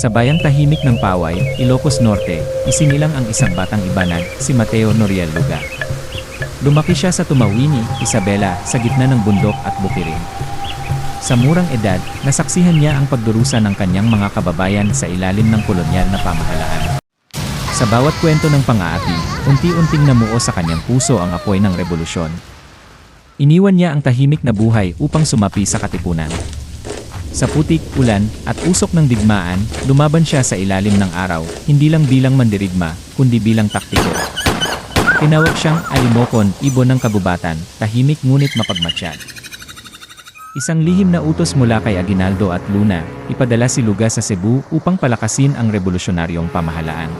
Sa bayang tahimik ng Paway, Ilocos Norte, isinilang ang isang batang ibanag, si Mateo Noriel Luga. Lumaki siya sa Tumawini, Isabela, sa gitna ng bundok at bukirin. Sa murang edad, nasaksihan niya ang pagdurusa ng kanyang mga kababayan sa ilalim ng kolonyal na pamahalaan. Sa bawat kwento ng pang-aapi, unti-unting namuo sa kanyang puso ang apoy ng revolusyon. Iniwan niya ang tahimik na buhay upang sumapi sa katipunan. Sa putik, ulan, at usok ng digmaan, lumaban siya sa ilalim ng araw, hindi lang bilang mandirigma, kundi bilang taktiko. Tinawag siyang Alimokon, ibon ng kagubatan, tahimik ngunit mapagmatsyag. Isang lihim na utos mula kay Aguinaldo at Luna, ipadala si Luga sa Cebu upang palakasin ang revolusyonaryong pamahalaan.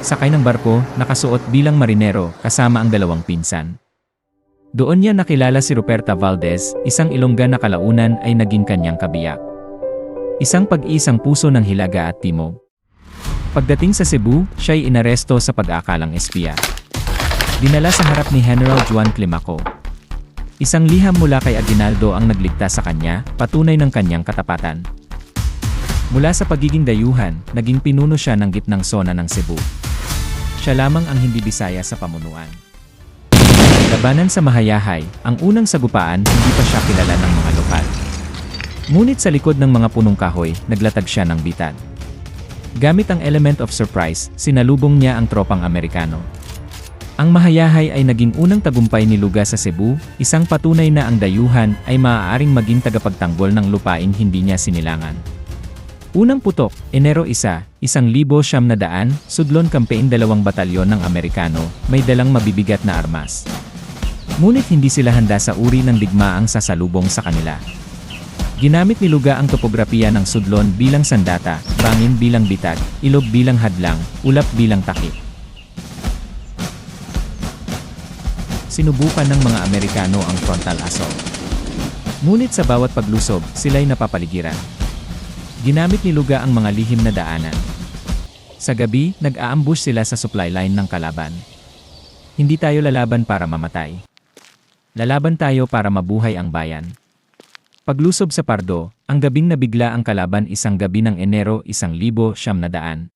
Sakay ng barko, nakasuot bilang marinero, kasama ang dalawang pinsan. Doon niya nakilala si Ruperta Valdez, isang ilongga na kalaunan ay naging kanyang kabiyak. Isang pag-isang puso ng Hilaga at Timog. Pagdating sa Cebu, siya'y inaresto sa pag-aakalang espiya. Dinala sa harap ni General Juan Climaco. Isang liham mula kay Aguinaldo ang nagligtas sa kanya, patunay ng kanyang katapatan. Mula sa pagiging dayuhan, naging pinuno siya ng gitnang sona ng Cebu. Siya lamang ang hindi bisaya sa pamunuan. Labanan sa Mahayahay, ang unang sagupaan, hindi pa siya kilala ng mga lokal. Ngunit sa likod ng mga punong kahoy, naglatag siya ng bitad. Gamit ang element of surprise, sinalubong niya ang tropang Amerikano. Ang Mahayahay ay naging unang tagumpay ni Luga sa Cebu, isang patunay na ang dayuhan ay maaaring maging tagapagtanggol ng lupaing hindi niya sinilangan. Unang putok, Enero 1, isang libo siyam na daan, sudlon kampein dalawang batalyon ng Amerikano, may dalang mabibigat na armas. Ngunit hindi sila handa sa uri ng digmaang sasalubong sa kanila. Ginamit ni Luga ang topografiya ng sudlon bilang sandata, bangin bilang bitag, ilog bilang hadlang, ulap bilang takip. Sinubukan ng mga Amerikano ang frontal assault. Ngunit sa bawat paglusob, sila'y napapaligiran. Ginamit ni Luga ang mga lihim na daanan. Sa gabi, nag-aambush sila sa supply line ng kalaban. Hindi tayo lalaban para mamatay. Lalaban tayo para mabuhay ang bayan. Paglusob sa Pardo, ang gabing nabigla ang kalaban isang gabi ng Enero isang libo siyam na daan.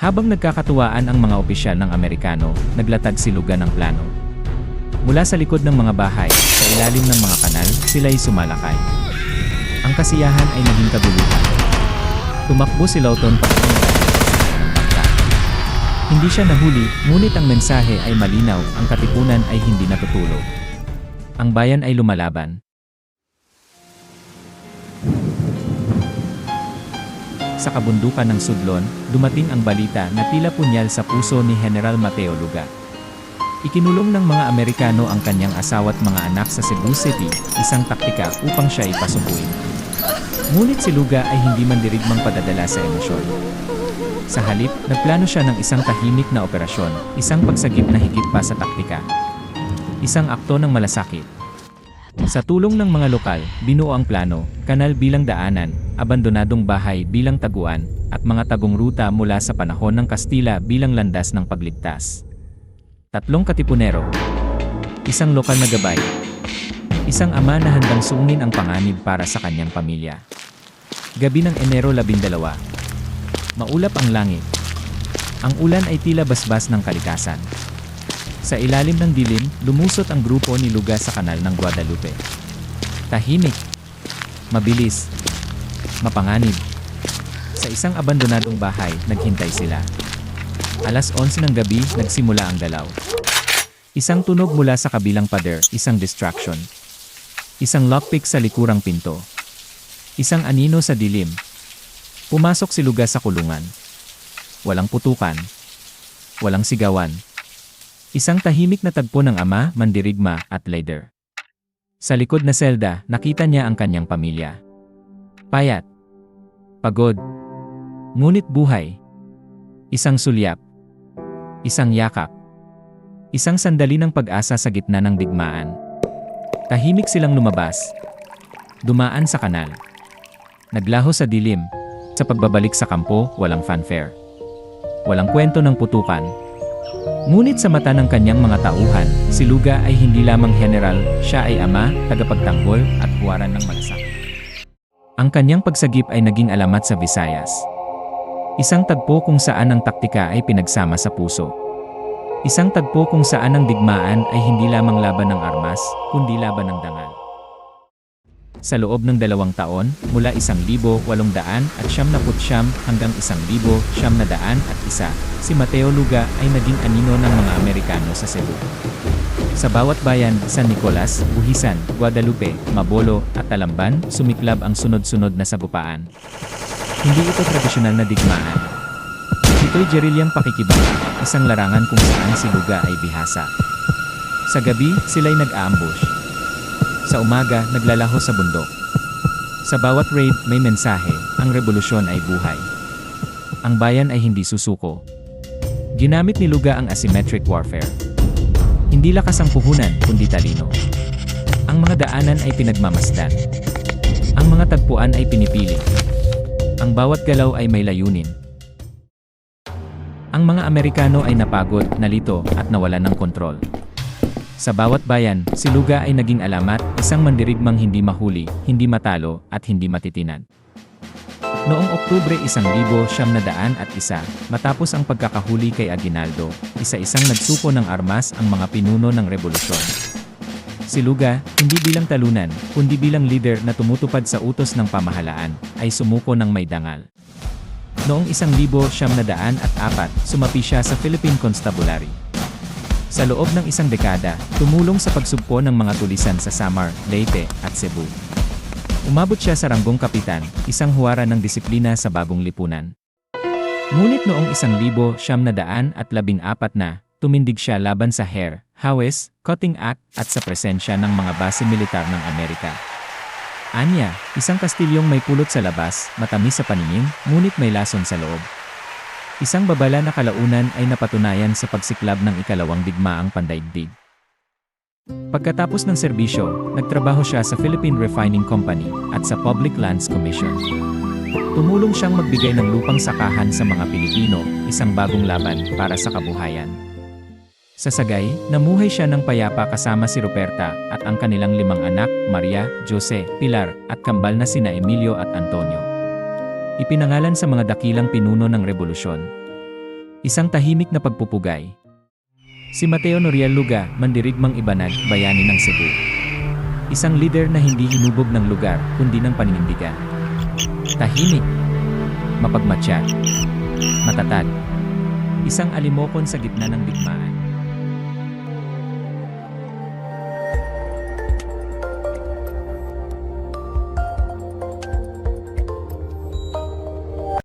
Habang nagkakatuwaan ang mga opisyal ng Amerikano, naglatag si Luga ng plano. Mula sa likod ng mga bahay, sa ilalim ng mga kanal, sila'y sumalakay. Ang kasiyahan ay naging kaguluhan. Tumakbo si Lawton patungo. Hindi siya nahuli, ngunit ang mensahe ay malinaw, ang katipunan ay hindi natutulog. Ang bayan ay lumalaban. Sa kabundukan ng Sudlon, dumating ang balita na tila punyal sa puso ni General Mateo Luga. Ikinulong ng mga Amerikano ang kanyang asawa't mga anak sa Cebu City, isang taktika upang siya ipasubuin. Ngunit si Luga ay hindi mandirigmang padadala sa emosyon. Sa halip, nagplano siya ng isang tahimik na operasyon, isang pagsagip na higit pa sa taktika. Isang akto ng malasakit. Sa tulong ng mga lokal, binuo ang plano, kanal bilang daanan, abandonadong bahay bilang taguan, at mga tagong ruta mula sa panahon ng Kastila bilang landas ng pagligtas. Tatlong katipunero. Isang lokal na gabay. Isang ama na handang sungin ang panganib para sa kanyang pamilya. Gabi ng Enero 12. Maulap ang langit. Ang ulan ay tila basbas ng kalikasan. Sa ilalim ng dilim, lumusot ang grupo ni Luga sa kanal ng Guadalupe. Tahimik. Mabilis. Mapanganib. Sa isang abandonadong bahay, naghintay sila. Alas 11 ng gabi, nagsimula ang dalaw. Isang tunog mula sa kabilang pader, isang distraction. Isang lockpick sa likurang pinto. Isang anino sa dilim. Pumasok si Luga sa kulungan. Walang putukan. Walang sigawan. Isang tahimik na tagpo ng ama, mandirigma, at leader. Sa likod na selda, nakita niya ang kanyang pamilya. Payat. Pagod. Ngunit buhay. Isang sulyap. Isang yakap. Isang sandali ng pag-asa sa gitna ng digmaan. Tahimik silang lumabas. Dumaan sa kanal. Naglaho sa dilim. Sa pagbabalik sa kampo, walang fanfare. Walang kwento ng putukan. Ngunit sa mata ng kanyang mga tauhan, si Luga ay hindi lamang general, siya ay ama, tagapagtanggol, at huwaran ng malasakit. Ang kanyang pagsagip ay naging alamat sa Visayas. Isang tagpo kung saan ang taktika ay pinagsama sa puso. Isang tagpo kung saan ang digmaan ay hindi lamang laban ng armas, kundi laban ng dangal. Sa loob ng dalawang taon, mula 1,800 at siyam na hanggang 1,000 siyam na daan at isa, si Mateo Luga ay naging anino ng mga Amerikano sa Cebu. Sa bawat bayan, San Nicolas, Buhisan, Guadalupe, Mabolo, at Talamban, sumiklab ang sunod-sunod na sabupaan. Hindi ito tradisyonal na digmaan. Ito'y gerilyang pakikibaka, isang larangan kung saan si Luga ay bihasa. Sa gabi, sila'y nag-aambush. Sa umaga, naglalaho sa bundok. Sa bawat raid, may mensahe, ang revolusyon ay buhay. Ang bayan ay hindi susuko. Ginamit ni Luga ang asymmetric warfare. Hindi lakas ang puhunan, kundi talino. Ang mga daanan ay pinagmamasdan. Ang mga tagpuan ay pinipili. Ang bawat galaw ay may layunin. Ang mga Amerikano ay napagod, nalito, at nawalan ng kontrol. Sa bawat bayan, si Luga ay naging alamat, isang mandirigmang hindi mahuli, hindi matalo, at hindi matitinag. Noong Oktubre 1901 at isa, matapos ang pagkakahuli kay Aguinaldo, isa-isang nagsuko ng armas ang mga pinuno ng revolusyon. Si Luga, hindi bilang talunan, kundi bilang leader na tumutupad sa utos ng pamahalaan, ay sumuko ng may dangal. Noong 1904, sumapi siya sa Philippine Constabulary. Sa loob ng isang dekada, tumulong sa pagsugpo ng mga tulisan sa Samar, Leyte, at Cebu. Umabot siya sa ranggong kapitan, isang huwara ng disiplina sa bagong lipunan. Ngunit noong 1914 na, tumindig siya laban sa Hair, Hawes, Cutting Act at sa presensya ng mga base militar ng Amerika. Anya, isang kastilyong may kulot sa labas, matamis sa paningin, ngunit may lason sa loob. Isang babala na kalaunan ay napatunayan sa pagsiklab ng ikalawang digmaang pandaigdig. Pagkatapos ng serbisyo, nagtrabaho siya sa Philippine Refining Company at sa Public Lands Commission. Tumulong siyang magbigay ng lupang sakahan sa mga Pilipino, isang bagong laban para sa kabuhayan. Sa sagay, namuhay siya ng payapa kasama si Ruperta at ang kanilang limang anak, Maria, Jose, Pilar, at kambal na sina Emilio at Antonio. Ipinangalan sa mga dakilang pinuno ng revolusyon. Isang tahimik na pagpupugay. Si Mateo Noriel Luga, mandirigmang ibanag, bayani ng Cebu. Isang leader na hindi hinubog ng lugar, kundi ng paninindigan. Tahimik. Mapagmatsyag. Matatag. Isang alimokon sa gitna ng digmaan.